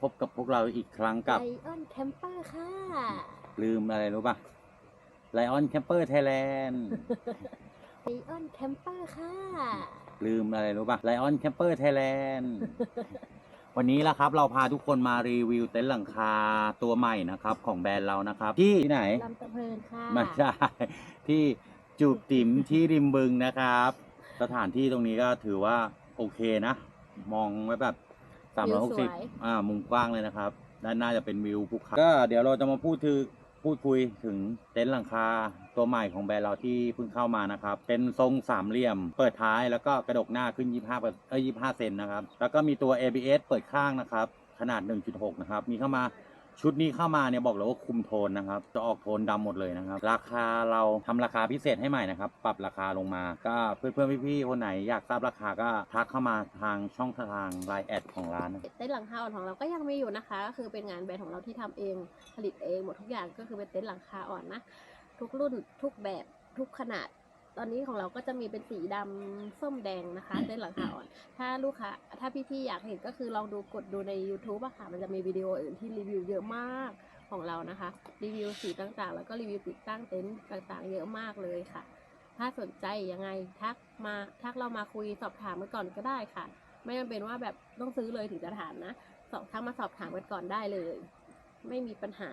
ครับพบกับพวกเราอีกครั้งกับไลออนแคมเปอร์ค่ะ ลืมอะไรรู้ป่ะไลออนแคมเปอร์ไทยแลนด์ไลออนแคมเปอร์ค่ะ ลืมอะไรรู้ป่ะไลออนแคมเปอร์ไทยแลนด์วันนี้ละครับเราพาทุกคนมารีวิวเต็นท์หลังคาตัวใหม่นะครับ ของแบรนด์เรานะครับ ที่ไหนลำตะเพลินค่ะไม่ใช่ที่จูบติ๋มที่ริมบึงนะครับ สถานที่ตรงนี้ก็ถือว่าโอเคนะ มองไว้แบบ วิวสวย360อ่า มุมกว้างเลยนะครับ ด้านหน้าจะเป็นวิวภูเขาก็เดี๋ยวเราจะมาพูดถึงพูดคุยถึงเต็นท์หลังคาตัวใหม่ของแบรนด์เราที่เพิ่งเข้ามานะครับ เป็นทรงสามเหลี่ยม เปิดท้ายแล้วก็กระดกหน้าขึ้น 25เปอร์เอ้ย25 เซนนะครับ แล้วก็มีตัว ABS เปิดข้างนะครับ ขนาด 1.6 นะครับ มีเข้ามา ชุดนี้เข้ามาเนี่ยบอกเลยว่าคุมโทนนะครับ จะออกโทนดำหมดเลยนะครับ ราคาเราทำราคาพิเศษให้ใหม่นะครับ ปรับราคาลงมา ก็เพื่อนๆพี่ๆคนไหนอยากทราบราคาก็ทักเข้ามาทางช่องทางไลน์แอดของร้านนะเต็นท์หลังคาอ่อนของเราก็ยังมีอยู่นะคะ ก็คือเป็นงานแบรนด์ของเราที่ทำเองผลิตเองหมดทุกอย่างก็คือเป็นเต็นท์หลังคาอ่อนนะทุกรุ่นทุกแบบทุกขนาด ตอนนี้ของเราก็จะมีเป็นสีดำส้มแดงนะคะเต็นท์หลังคาอ่อน ถ้าลูกค้าถ้าพี่ๆอยากเห็นก็คือลองดูกดดูใน YouTube อะค่ะ มันจะมีวิดีโออื่นที่รีวิวเยอะมากของเรานะคะ รีวิวสีต่างๆ แล้วก็รีวิวติดตั้งเต็นท์ต่างๆ เยอะมากเลยค่ะ ถ้าสนใจยังไงทักมาทักเรามาคุยสอบถามกันก่อนก็ได้ค่ะ ไม่จำเป็นว่าแบบต้องซื้อเลยถึงจะถามนะสอบทักมาสอบถามกันก่อนได้เลย ไม่มีปัญหา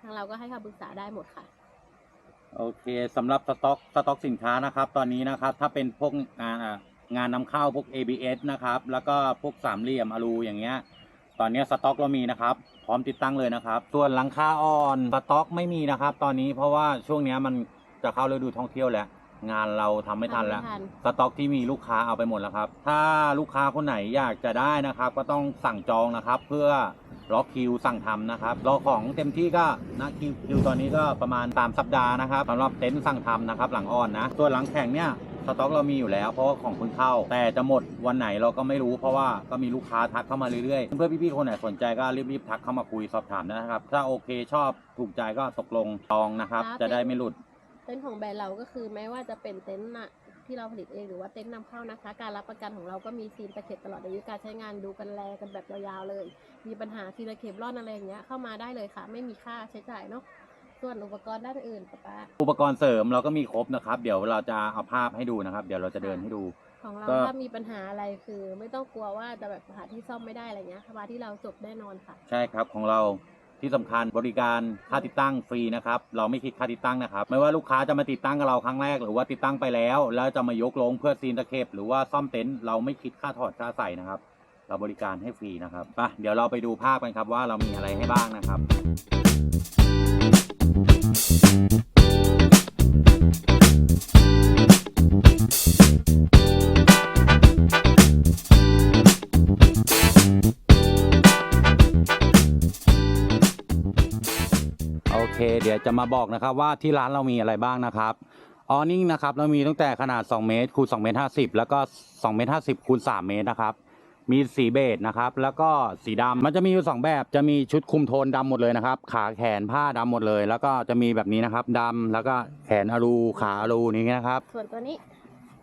ทางเราก็ให้คำปรึกษาได้หมดค่ะ โอเคสำหรับสต็อกสต็อกสินค้านะครับ ตอนนี้นะครับถ้าเป็นพวกงานอะงานนำเข้าพวก ABS นะครับ แล้วก็พวกสามเหลี่ยมอลูอย่างเงี้ยตอนนี้สต็อกเรามีนะครับ พร้อมติดตั้งเลยนะครับ ส่วนหลังคาอ่อนสต็อกไม่มีนะครับ ตอนนี้เพราะว่าช่วงเนี้ยมันจะเข้าฤดูท่องเที่ยวแล้วงานเราทำไม่ทันแล้วทำไม่ทันสต็อกที่มีลูกค้าเอาไปหมดแล้วครับ ถ้าลูกค้าคนไหนอยากจะได้นะครับ ก็ต้องสั่งจองนะครับ เพื่อ ล็อกคิวสั่งทำนะครับรอของเต็มที่ก็นะคิวคิวตอนนี้ก็ประมาณตามสัปดาห์นะครับสำหรับเต็นท์สั่งทำนะครับ หลังอ่อนนะส่วนหลังแข่งเนี่ยสต็อกเรามีอยู่แล้วเพราะว่าของเพิ่งเข้า แต่จะหมดวันไหนเราก็ไม่รู้เพราะว่าก็มีลูกค้าทักเข้ามาเรื่อยๆ เพื่อนพี่ๆคนไหนสนใจก็รีบๆทักเข้ามาคุยสอบถามนะครับ ถ้าโอเคชอบถูกใจก็ตกลงจองนะครับ จะได้ไม่หลุดเต็นท์ของแบรนด์เราก็คือแม้ว่าจะเป็นเต็นท์น่ะ ที่เราผลิตเองหรือว่าเต็นท์นำเข้านะคะ การรับประกันของเราก็มีซีนตะเข็บตลอดอายุการใช้งานดูกันแลกันแบบยาวๆเลย มีปัญหาซีนตะเข็บร่อนอะไรอย่างเงี้ยเข้ามาได้เลยค่ะ ไม่มีค่าใช้จ่ายเนาะส่วนอุปกรณ์ด้านอื่นป๊าป๊าอุปกรณ์เสริมเราก็มีครบนะครับ เดี๋ยวเราจะเอาภาพให้ดูนะครับ เดี๋ยวเราจะเดินให้ดู ของเราก็ ถ้ามีปัญหาอะไรคือ ไม่ต้องกลัวว่าจะแบบหาที่ซ่อมไม่ได้อะไรเงี้ยมาที่เราจบแน่นอนค่ะ ใช่ครับของเรา ที่สำคัญบริการค่าติดตั้งฟรีนะครับ เราไม่คิดค่าติดตั้งนะครับ ไม่ว่าลูกค้าจะมาติดตั้งกับเราครั้งแรก หรือว่าติดตั้งไปแล้ว แล้วจะมายกลงเพื่อซีนตะเข็บหรือว่าซ่อมเต็นท์เราไม่คิดค่าถอดค่าใส่นะครับ เราบริการให้ฟรีนะครับไปเดี๋ยวเราไปดูภาพกันครับว่าเรามีอะไรให้บ้างนะครับ โอเค เดี๋ยวจะมาบอกนะครับว่าที่ร้านเรามีอะไรบ้างนะครับออนิ่งนะครับเรามีตั้งแต่ขนาด 2 เมตรคูณ2เมตร50 แล้วก็ 2 เมตร50คูณ3เมตรนะครับมีสีเบจนะครับ แล้วก็สีดำมันจะมีอยู่สองแบบจะมีชุดคุมโทนดำหมดเลยนะครับ ขาแขนผ้าดำหมดเลย แล้วก็จะมีแบบนี้นะครับดำแล้วก็แขนอลูขาอลูนี่นะครับ ส่วนตัวนี้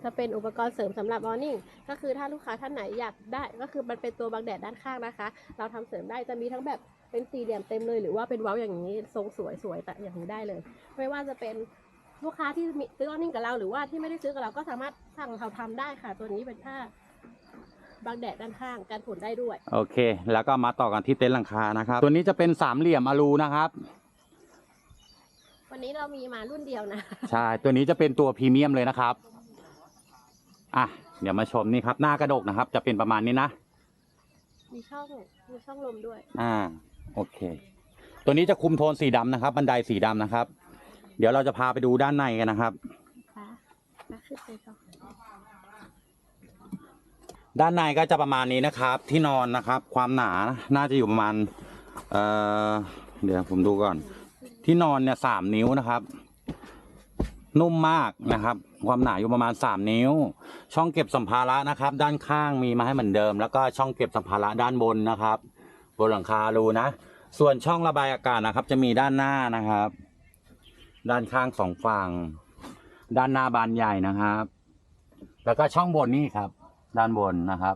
จะเป็นอุปกรณ์เสริมสำหรับ awning ก็คือถ้าลูกค้าท่านไหนอยากได้ ก็คือมันเป็นตัวบังแดดด้านข้างนะคะ เราทำเสริมได้จะมีทั้งแบบ เป็นสี่เหลี่ยมเต็มเลยหรือว่าเป็นเว้าอย่างนี้ทรงสวยสวยแต่อย่างนี้ได้เลย ไม่ว่าจะเป็นลูกค้าที่มีซื้อ awning กับเราหรือว่าที่ไม่ได้ซื้อกับเราก็สามารถสั่งเราทำได้ค่ะ ตัวนี้เป็นผ้าบังแดดด้านข้างการฝุ่นได้ด้วย โอเค แล้วก็มาต่อกันที่เต็นท์หลังคานะครับ ตัวนี้จะเป็นสามเหลี่ยมอลูนะครับ วันนี้เรามีมารุ่นเดียวนะ ใช่ ตัวนี้จะเป็นตัวพรีเมียมเลยนะครับ อะ เดี๋ยวมาชมนี่ครับ หน้ากระดกนะครับ จะเป็นประมาณนี้นะ มีช่อง มีช่องลมด้วย อ่า โอเค ตัวนี้จะคุมโทนสีดำนะครับ บันไดสีดำนะครับ เดี๋ยวเราจะพาไปดูด้านในกันนะครับค่ะมาขึ้นไปก่อนด้านในก็จะประมาณนี้นะครับ ที่นอนนะครับ ความหนาน่าจะอยู่ประมาณเอ่อเดี๋ยวผมดูก่อน ที่นอนเนี่ยสามนิ้วนะครับ นุ่มมากนะครับ ความหนาอยู่ประมาณสามนิ้ว ช่องเก็บสัมภาระนะครับ ด้านข้างมีมาให้เหมือนเดิม แล้วก็ช่องเก็บสัมภาระด้านบนนะครับ บนหลังคารูนะ ส่วนช่องระบายอากาศนะครับ จะมีด้านหน้านะครับ ด้านข้างสองฝั่ง ด้านหน้าบานใหญ่นะครับ แล้วก็ช่องบนนี่ครับ ด้านบนนะครับ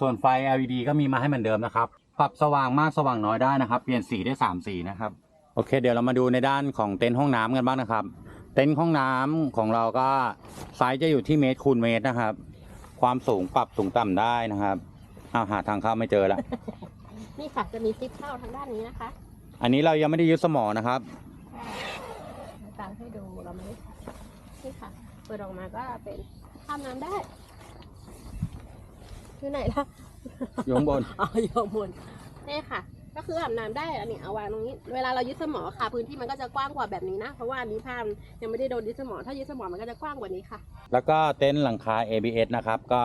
ส่วนไฟ LED ก็มีมาให้เหมือนเดิมนะครับ ปรับสว่างมากสว่างน้อยได้นะครับ เปลี่ยนสีได้สามสีนะครับ โอเค เดี๋ยวเรามาดูในด้านของเต็นท์ห้องน้ำกันบ้างนะครับ เต็นท์ห้องน้ำของเราก็ไซส์จะอยู่ที่เมตรคูณเมตรนะครับ ความสูงปรับสูงต่ำได้นะครับเอาหาทางเข้าไม่เจอละ นี่ค่ะจะมีซิปเข้าทางด้านนี้นะคะอันนี้เรายังไม่ได้ยึดสมอนะครับตามให้ดูเราไม่ได้ใส่นี่ค่ะเปิดออกมาก็เป็นข้ามน้ำได้ที่ไหนล่ะอยู่ข้างบนอ๋ออยู่ข้างบนนี่ค่ะ ก็คืออาบน้ำได้อันนี้เอาวางตรงนี้ เวลาเรายึดสมอค่ะ พื้นที่มันก็จะกว้างกว่าแบบนี้นะ เพราะว่าอันนี้ผ้ามันยังไม่ได้โดนยึดสมอ ถ้ายึดสมอมันก็จะกว้างกว่านี้ค่ะ แล้วก็เต็นท์หลังคา ABS นะครับ ก็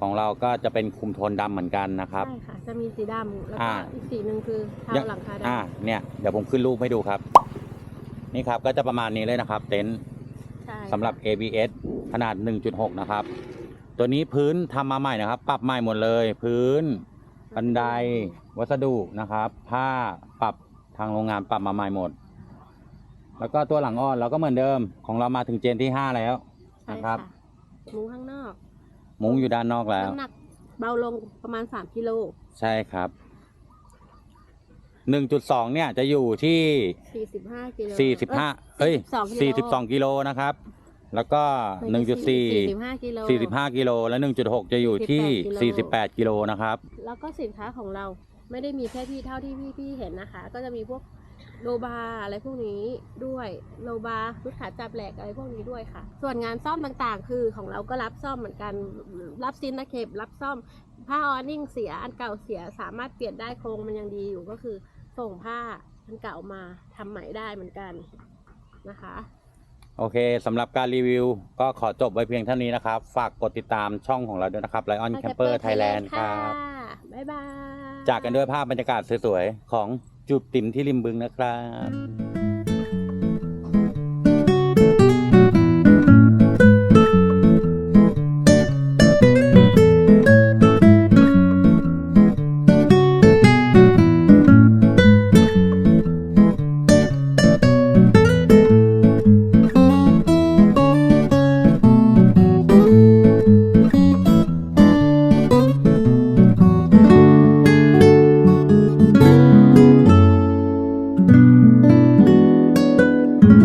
ของเราก็จะเป็นคุมโทนดำเหมือนกันนะครับ ใช่ค่ะ จะมีสีดำแล้วก็อ่า อีกสีหนึ่งคือเทายังหลังคาดอ่าเนี่ยเดี๋ยวผมขึ้นรูปให้ดูครับ นี่ครับก็จะประมาณนี้เลยนะครับ เต็นท์ำใช่สำหรับ ABS ขนาด 1.6 นะครับ ตัวนี้พื้นทำมาใหม่นะครับ ปรับใหม่หมดเลย พื้น บันไดวัสดุนะครับ ผ้าปรับทางโรงงานปรับมาใหม่หมด แล้วก็ตัวหลังอ้อนเราก็เหมือนเดิมของเรามาถึงเจนที่ 5 แล้วใช่นะครับมุ้งข้างนอก มุ้งอยู่ด้านนอกแล้ว น้ำหนักเบาลงประมาณ3กิโลใช่ครับ1.2เนี่ยจะอยู่ที่45กิโล45เอ้ย42กิโลนะครับ แล้วก็1.4 45กิโล45กิโล และ1.6จะอยู่ที่48กิโลนะครับ แล้วก็สินค้าของเราไม่ได้มีแค่ที่เท่าที่พี่พี่ๆเห็นนะคะ ก็จะมีพวก โลบาร์อะไรพวกนี้ด้วยโลบาร์ชุดขาจับแหลกอะไรพวกนี้ด้วยค่ะ ส่วนงานซ่อมต่างๆ คือของเราก็รับซ่อมเหมือนกันรับซินนะเคปรับซ่อมผ้าออนิ่งเสียอันเก่าเสียสามารถเปลี่ยนได้โครงมันยังดีอยู่ก็คือส่งผ้าอันเก่ามาทำใหม่ได้เหมือนกันนะคะโอเคสำหรับการรีวิว ก็ขอจบไว้เพียงเท่านี้นะครับ ฝากกดติดตามช่องของเราด้วยนะครับ Lion Camper Thailand ครับ บ๊ายบาย จากกันด้วยภาพบรรยากาศสวยๆ ของ จูบติ่มที่ริมบึงนะครับ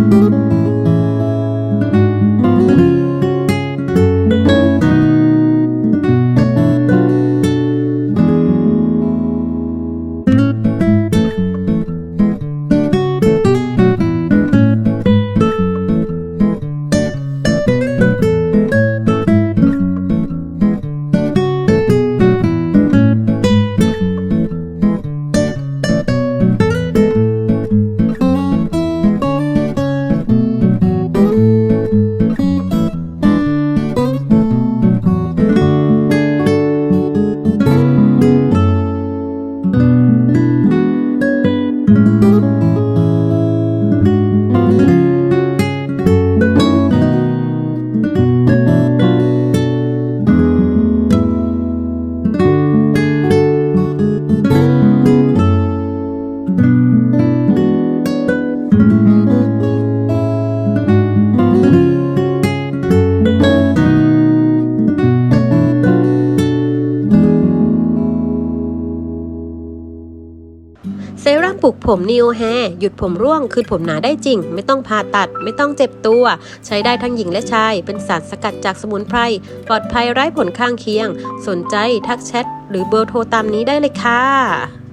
เผมนิวแฮหยุดผมร่วง คืนผมหนาได้จริง ไม่ต้องผ่าตัด ไม่ต้องเจ็บตัว ใช้ได้ทั้งหญิงและชาย เป็นสารสกัดจากสมุนไพร ปลอดภัยไร้ผลข้างเคียง สนใจทักแชทหรือเบอร์โทรตามนี้ได้เลยค่ะ